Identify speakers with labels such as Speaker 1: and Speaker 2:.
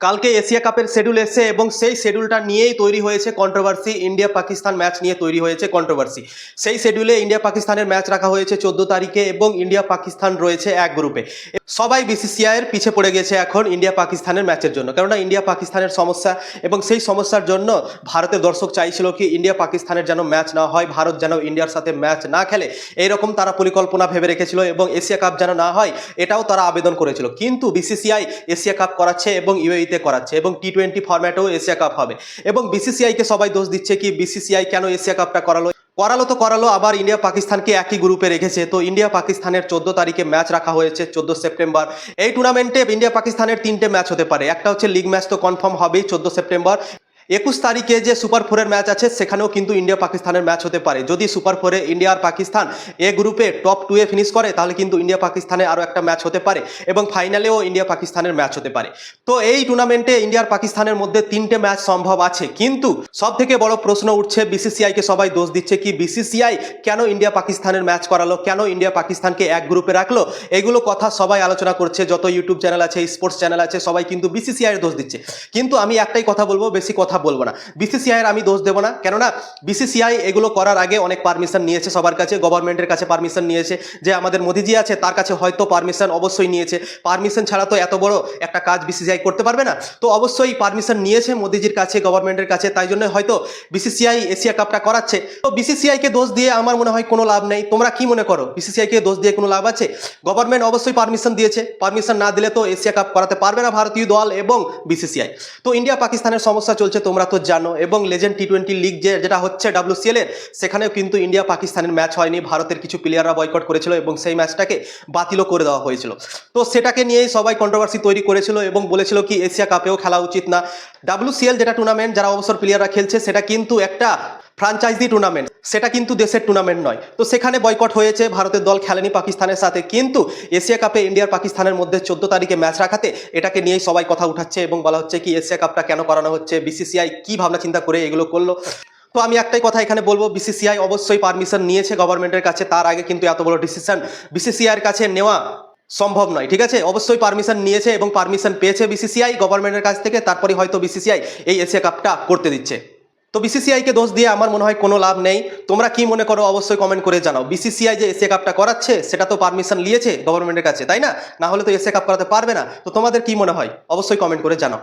Speaker 1: কালকে এশিয়া কাপের শিডিউল এসেছে এবং সেই শিডিউলটা নিয়েই তৈরি হয়েছে কন্ট্রোভার্সি ইন্ডিয়া পাকিস্তান ম্যাচ নিয়ে তৈরি হয়েছে কন্ট্রোভার্সি সেই শেডিউলে ইন্ডিয়া পাকিস্তানের ম্যাচ রাখা হয়েছে চোদ্দ তারিখে এবং ইন্ডিয়া পাকিস্তান রয়েছে এক গ্রুপে সবাই বিসিসিআই এর পিছে পড়ে গেছে এখন ইন্ডিয়া পাকিস্তানের ম্যাচের জন্য। কেননা ইন্ডিয়া পাকিস্তানের সমস্যা এবং সেই সমস্যার জন্য ভারতের দর্শক চাইছিল কি ইন্ডিয়া পাকিস্তানের যেন ম্যাচ না হয়, ভারত যেন ইন্ডিয়ার সাথে ম্যাচ না খেলে। এইরকম তারা পরিকল্পনা ভেবে রেখেছিল এবং এশিয়া কাপ যেন না হয়, এটাও তারা আবেদন করেছিল। কিন্তু বিসিসিআই এশিয়া কাপ করাচ্ছে এবং ইউএইতে করাচ্ছে এবং টি টোয়েন্টি ফর্ম্যাটেও এশিয়া কাপ হবে। এবং বিসিসিআইকে সবাই দোষ দিচ্ছে কি বিসিসিআই কেন এশিয়া কাপটা করালো? করালো তো করালো, আবার ইন্ডিয়া পাকিস্তানকে একই গ্রুপে রেখেছে। তো ইন্ডিয়া পাকিস্তানের চোদ্দ তারিখে ম্যাচ রাখা হয়েছে, চোদ্দ সেপ্টেম্বর। এই টুর্নামেন্টে ইন্ডিয়া পাকিস্তানের তিনটে ম্যাচ হতে পারে। একটা হচ্ছে লিগ ম্যাচ তো কনফার্ম হবেই, চোদ্দ সেপ্টেম্বর। একুশ তারিখে যে সুপার ফোরের ম্যাচ আছে, সেখানেও কিন্তু ইন্ডিয়া পাকিস্তানের ম্যাচ হতে পারে। যদি সুপার ফোরে ইন্ডিয়া আর পাকিস্তান এ গ্রুপে টপ টুয়ে ফিনিশ করে, তাহলে কিন্তু ইন্ডিয়া পাকিস্তানে আরও একটা ম্যাচ হতে পারে এবং ফাইনালেও ইন্ডিয়া পাকিস্তানের ম্যাচ হতে পারে। তো এই টুর্নামেন্টে ইন্ডিয়া আর পাকিস্তানের মধ্যে তিনটে ম্যাচ সম্ভব আছে। কিন্তু সব থেকে বড় প্রশ্ন উঠছে বিসিসিআইকে সবাই দোষ দিচ্ছে কি? বিসিসিআই কেন ইন্ডিয়া পাকিস্তানের ম্যাচ করালো? কেন ইন্ডিয়া পাকিস্তানকে এক গ্রুপে রাখল? এগুলো কথা সবাই আলোচনা করছে, যত ইউটিউব চ্যানেল আছে স্পোর্টস চ্যানেল আছে, সবাই কিন্তু বিসিসিআই এর দোষ দিচ্ছে। কিন্তু আমি একটাই কথা বলব, বেশি কথা বলব না। বিসিসিআই এর আমি দোষ দেবো না। কেননা বিসিসিআই এগুলো করার আগে অনেক পারমিশন নিয়েছে সবার কাছে গভর্নমেন্টের কাছে পারমিশন নিয়েছে। যে আমাদের মোদিজি আছে, তার কাছে হয়তো পারমিশন অবশ্যই নিয়েছে। পারমিশন ছাড়া তো এত বড় একটা কাজ বিসিসিআই করতে পারবে না। তো অবশ্যই পারমিশন নিয়েছে মোদিজির কাছে গভর্নমেন্টের কাছে। তাই জন্য হয়তো বিসিসিআই এশিয়া কাপটা করাচ্ছে। তো বিসিসিআইকে দোষ দিয়ে আমার মনে হয় কোনো লাভ নেই। তোমরা কি মনে করো? বিসিসিআইকে দোষ দিয়ে কোনো লাভ আছে? গভর্নমেন্ট অবশ্যই পারমিশন দিয়েছে। পারমিশন না দিলে তো এশিয়া কাপ করাতে পারবে না ভারতীয় দল এবং বিসিসিআই তো ইন্ডিয়া পাকিস্তানের সমস্যা চলছে তোমরা তো জানো, এবং লেজেন্ড টি টোয়েন্টি লিগ যে, যেটা হচ্ছে ডাব্লিউসিএল এর, সেখানেও কিন্তু ইন্ডিয়া পাকিস্তানের ম্যাচ হয়নি। ভারতের কিছু প্লেয়াররা বয়কট করেছিল এবং সেই ম্যাচটাকে বাতিলও করে দেওয়া হয়েছিল। তো সেটাকে নিয়েই সবাই কন্ট্রোভার্সি তৈরি করেছিল এবং বলেছিল কি, এশিয়া কাপেও খেলা উচিত না। ডাব্লিউসিএল যেটা টুর্নামেন্ট যারা অবসর প্লেয়াররা খেলছে, সেটা কিন্তু একটা ফ্রাঞ্চাইজি টুর্নামেন্ট সেটা কিন্তু দেশের টুর্নামেন্ট নয়। তো সেখানে বয়কট হয়েছে, ভারতের দল খেলেনি পাকিস্তানের সাথে, কিন্তু এশিয়া কাপে ইন্ডিয়ার পাকিস্তানের মধ্যে চোদ্দ তারিখে ম্যাচ রাখাতে এটাকে নিয়েই সবাই কথা উঠাচ্ছে এবং বলা হচ্ছে কি, এশিয়া কাপটা কেন করানো হচ্ছে বিসিসিআই কী ভাবনা চিন্তা করে এগুলো করল। তো আমি একটাই কথা এখানে বলব বিসিসিআই অবশ্যই পারমিশন নিয়েছে গভর্নমেন্টের কাছে, তার আগে কিন্তু এত বড় ডিসিশন বিসিসিআইয়ের কাছে নেওয়া সম্ভব নয়, ঠিক আছে? অবশ্যই পারমিশন নিয়েছে এবং পারমিশন পেয়েছে বিসিসিআই গভর্নমেন্টের কাছ থেকে, তারপরে হয়তো বিসিসিআই এই এশিয়া কাপটা করতে দিচ্ছে। তো বিসিসিআইকে দোষ দিয়ে আমার মনে হয় কোনো লাভ নেই। তোমরা কি মনে করো অবশ্যই কমেন্ট করে জানাও। বিসিসিআই যে এসিয়া কাপটা করাচ্ছে, সেটা তো পারমিশন নিয়েছে গভর্নমেন্টের কাছে, তাই না? না হলে তো এসিয়া কাপ করাতে পারবে না। তো তোমাদের কি মনে হয়? অবশ্যই কমেন্ট করে জানাও।